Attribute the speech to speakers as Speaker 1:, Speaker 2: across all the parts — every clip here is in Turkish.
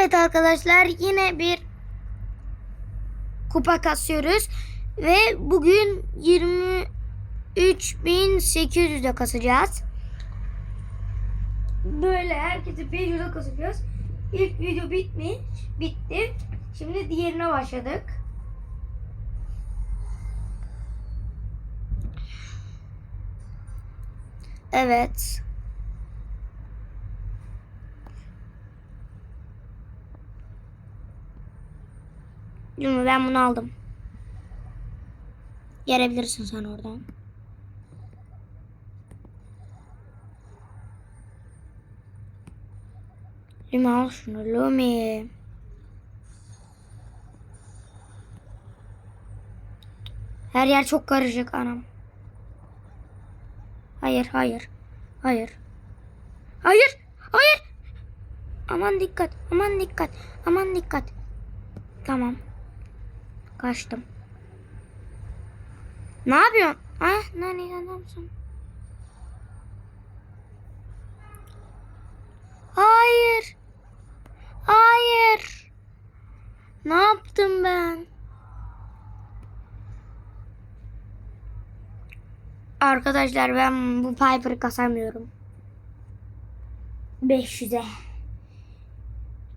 Speaker 1: Evet arkadaşlar yine bir kupa kasıyoruz. Ve bugün 23.800'de kasacağız. Böyle herkesi 500'e kasacağız. İlk video bitmiş. Bitti. Şimdi diğerine başladık. Evet. Yumi ben bunu aldım. Gelebilirsin sen oradan. Lumi al şunu Lumi. Her yer çok karışık anam. Hayır hayır. Hayır. Hayır. Hayır. Aman dikkat. Aman dikkat. Aman dikkat. Tamam. Kaçtım. Ne yapıyorsun? Ah, nerede adamsın? Hayır. Hayır. Ne yaptım ben? Arkadaşlar ben bu Piper'ı kasamıyorum. 500'e.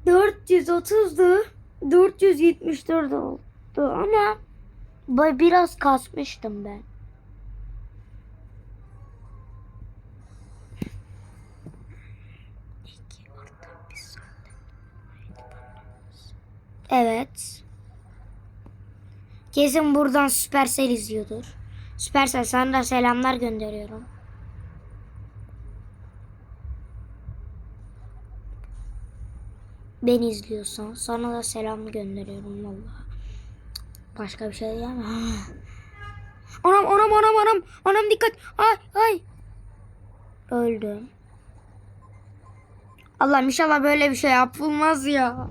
Speaker 1: 430'du. 474 oldu ama ba- biraz kasmıştım ben. Evet. Kesin buradan Supercell izliyordur. Supercell sana da selamlar gönderiyorum. Beni izliyorsan sana da selam gönderiyorum vallahi. Başka bir şey diyemem. Anam anam anam anam. Anam dikkat. Ay ay. Öldüm. Allah'ım inşallah böyle bir şey yapılmaz ya.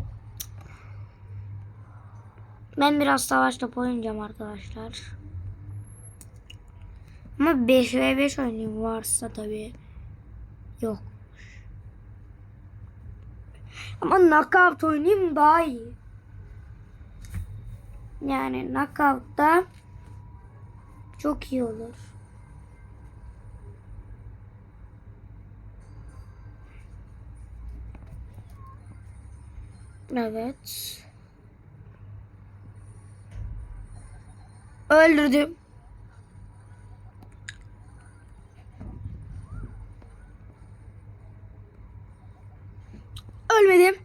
Speaker 1: Ben biraz savaş topu oynayacağım arkadaşlar. Ama 5v5 oynayayım varsa tabii. Yok. Ama knockout oynayayım daha iyi. Yani knockout'ta çok iyi olur. Evet. Öldürdüm. Ölmedim.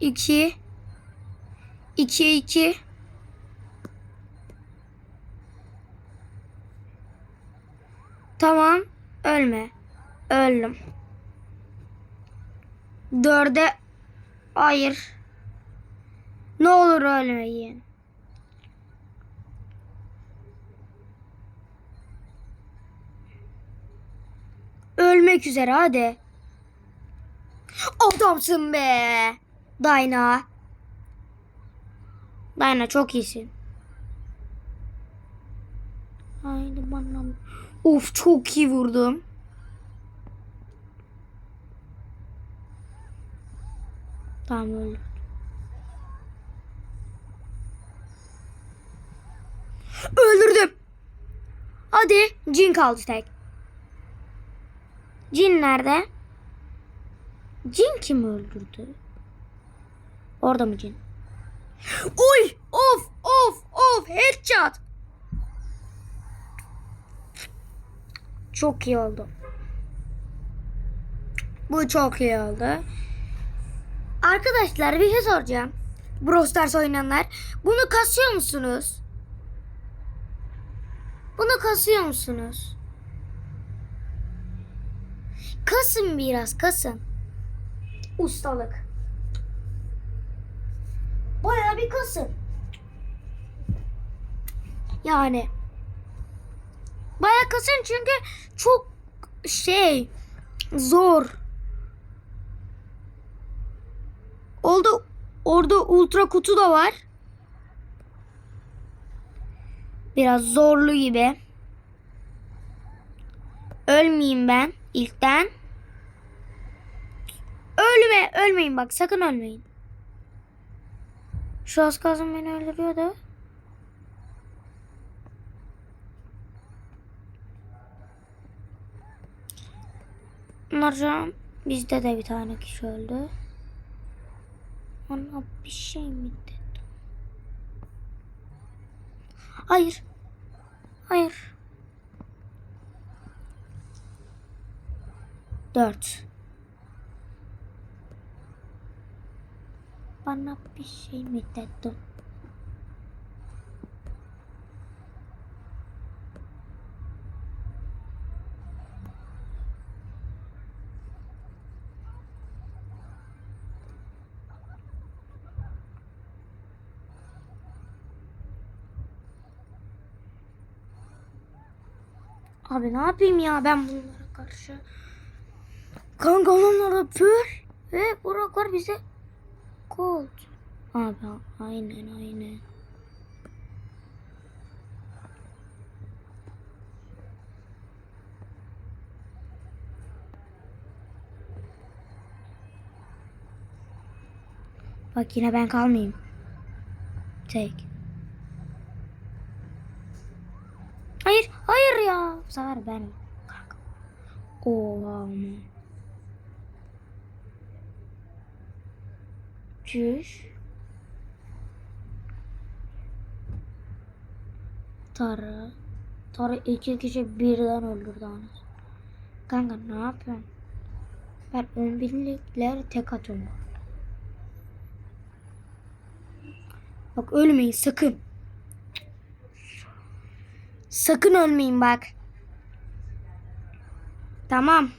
Speaker 1: 2 2 2 Tamam. Ölme. Öldüm. Dörde Hayır. Ne olur ölmeyin. Ölmek üzere hadi. Adamsın be. Dayna. Dayna çok iyisin. Haydi bana. Of çok iyi vurdum. Tamam öldü. Öldürdüm. Hadi cin kaldı tek. Cin nerede? Cin kim öldürdü? Orada mı cin? Uy! Of! Of! Of! Headshot! Çok iyi oldu. Bu çok iyi oldu. Arkadaşlar bir şey soracağım. Brawl Stars oynayanlar. Bunu kasıyor musunuz? Bunu kasıyor musunuz? Kasın biraz kasın. Ustalık. Bayağı bir kasın. Yani. Bayağı kasın çünkü çok şey zor. Oldu. Orada ultra kutu da var. Biraz zorlu gibi. Ölmeyeyim ben ilkten. Ölme, ölmeyin bak sakın ölmeyin. Şu az kalsın beni öldürüyordu. Bunlarca bizde de bir tane kişi öldü. Ana bir şey mi dedi? Hayır. Hayır. Dört. Bana bir şey mi dedi? Abi ne yapayım ya ben bunlara karşı? Kanka onlara pür ve Buraklar bize gold. Abi aynen aynen. Bak yine ben kalmayayım. Tek. Hayır, hayır ya. Bu sefer ben. Kanka. Oha ama. Çüş. Tara. Tara iki kişi birden öldürdü anasını. Kanka ne yapıyorsun? Ben ön birlikleri tek atıyorum. Bak ölmeyin sakın. Sakın ölmeyin bak. Tamam.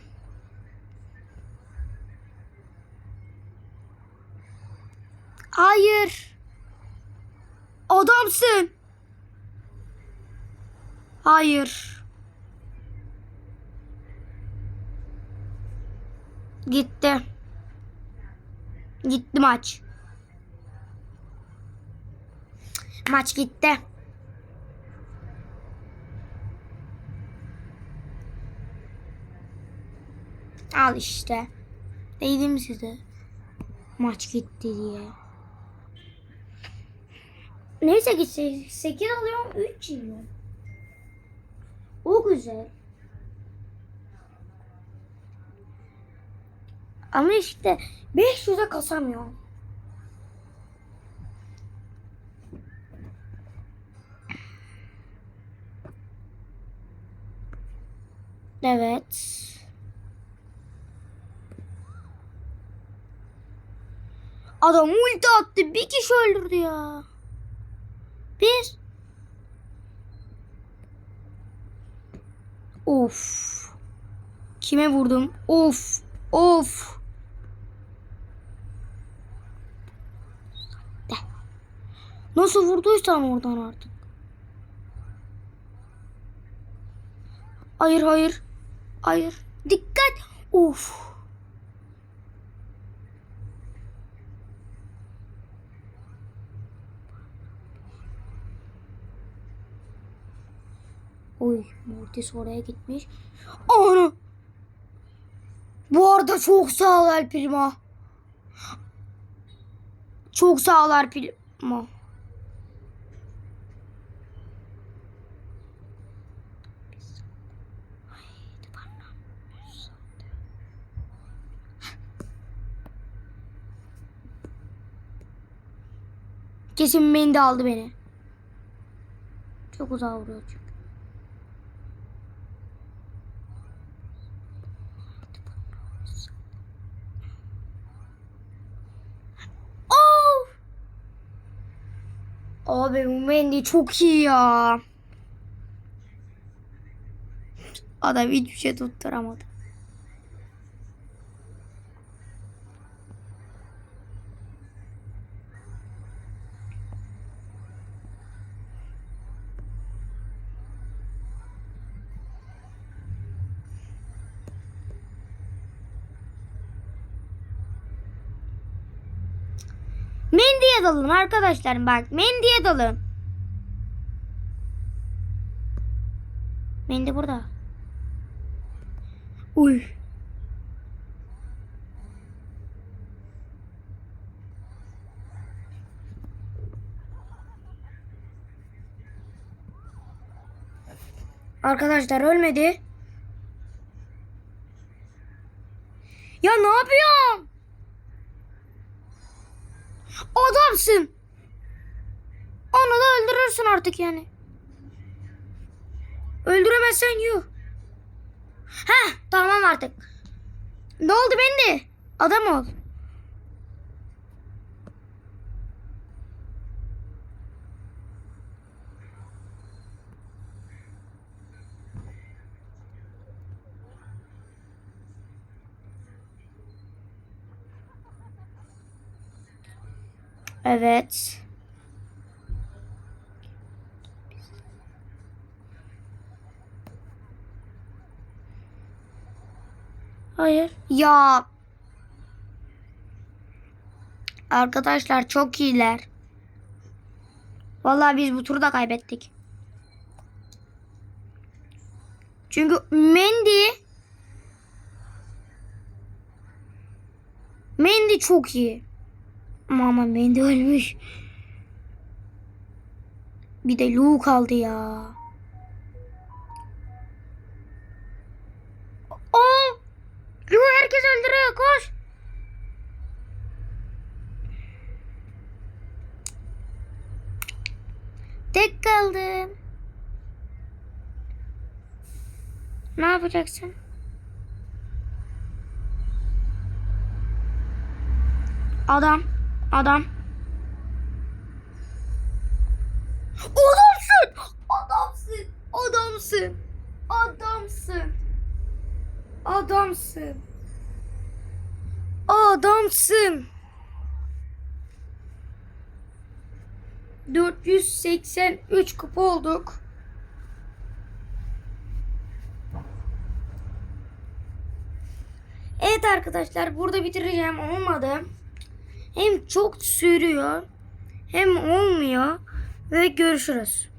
Speaker 1: Hayır. Adamsın. Hayır. Gitti. Gitti maç. Maç gitti. Al işte. Dedim size. Maç gitti diye. Neyse ki 8 alıyorum 3 yiyorum. O güzel. Ama işte 500'e kasamıyorum. Evet. Adam ulti attı. Bir kişi öldürdü ya. Bir. Of. Kime vurdum? Of. Of. De. Nasıl vurduysam oradan artık. Hayır hayır. Hayır. Dikkat. Of. Oy Mortis oraya gitmiş. Ana. Bu arada çok sağ ol Primo. Çok sağ ol Primo. Kesin Mendy aldı beni. Çok uzağa vuruyor çünkü. Of! Abi bu Mendy çok iyi ya. Adam hiçbir şey tutturamadı. Mendiye dalın arkadaşlar bak. Mendiye dalın. Mendi burada. Uy. Arkadaşlar ölmedi. Adamsın. Onu da öldürürsün artık yani. Öldüremezsen yuh. Heh tamam artık. Ne oldu ben de? Adam ol. Evet. Hayır. Ya. Arkadaşlar çok iyiler. Vallahi biz bu turu da kaybettik. Çünkü Mendy Mendy çok iyi. Ama Mendy ölmüş. Bir de Lu kaldı ya. O Lu herkes öldürüyor koş. Tek kaldım. Ne yapacaksın? Adam, adam. Adamsın! Adamsın! Adamsın! Adamsın! Adamsın! Adamsın! 483 kupa olduk. Evet arkadaşlar burada bitireceğim olmadı. Hem çok sürüyor hem olmuyor ve görüşürüz.